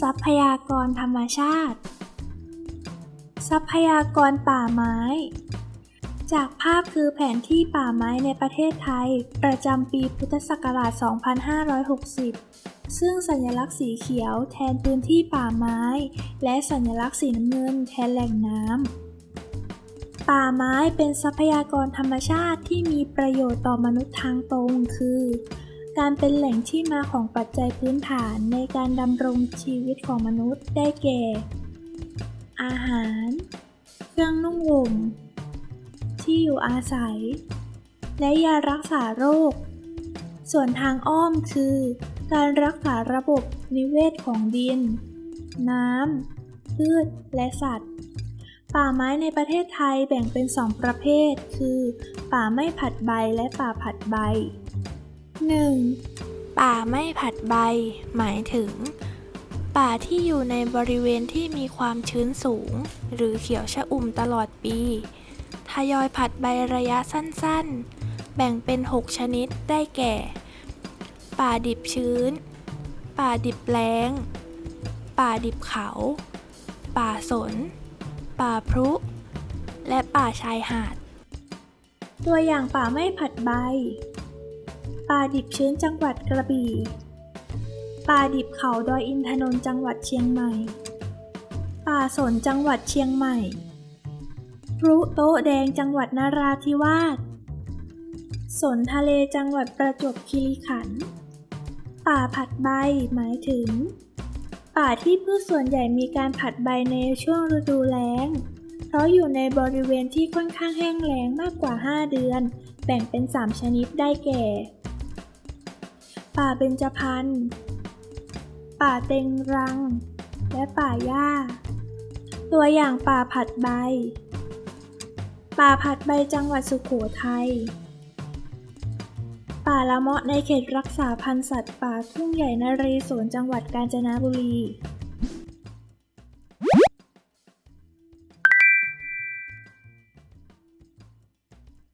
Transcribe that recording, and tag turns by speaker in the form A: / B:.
A: ทรัพยากรธรรมชาติ ทรัพยากรป่าไม้ จากภาพคือแผนที่ป่าไม้ในประเทศไทย ประจำปีพุทธศักราช 2560 ซึ่งสัญลักษณ์สีเขียวแทนพื้นที่ป่าไม้ และสัญลักษณ์สีน้ำเงินแทนแหล่งน้ำป่าไม้เป็นทรัพยากรธรรมชาติที่มีประโยชน์ต่อมนุษย์ทางตรง คือ การเป็นแหล่งที่มาของปัจจัยพื้นฐานในการดำรงชีวิตของมนุษย์ได้แก่ อาหาร เครื่องนุ่งห่ม ที่อยู่อาศัย และยารักษาโรค ส่วนทางอ้อมคือ การรักษาระบบนิเวศของดิน น้ำ พืช และสัตว์ ป่าไม้ในประเทศไทยแบ่งเป็นสองประเภท คือ ป่าไม่ผัดใบและป่าผัดใบ 1. ป่าไม่ผัดใบ หมายถึง ป่าที่อยู่ในบริเวณที่มีความชื้นสูง หรือเขียวชอุ่มตลอดปี ทยอยผัดใบระยะสั้นๆ แบ่งเป็น 6 ชนิดได้แก่ ป่าดิบชื้น ป่าดิบแล้ง ป่าดิบเขา ป่าสน ป่าพรุ และป่าชายหาด ตัวอย่างป่าไม่ผัดใบ ป่าดิบชื้นจังหวัดกระบี่ ป่าดิบเขาดอยอินทนนท์จังหวัดเชียงใหม่ ป่าสนจังหวัดเชียงใหม่พรุโต๊ะแดงจังหวัดนราธิวาส สนทะเลจังหวัดประจวบคีรีขันธ์ ป่าผัดใบหมายถึง ป่าที่พืชส่วนใหญ่มีการผัดใบในช่วงฤดูแล้ง เพราะอยู่ในบริเวณที่ค่อนข้างแห้งแล้งมากกว่า 5 เดือน แบ่งเป็น 3 ชนิดได้แก่ ป่าเบญจพรรณ ป่าเต็งรัง และป่าหญ้า ตัวอย่างป่าผัดใบ ป่าผัดใบจังหวัดสุโขทัย ป่าละเมาะในเขตรักษาพันธุ์สัตว์ป่าทุ่งใหญ่นเรศวรจังหวัดกาญจนบุรี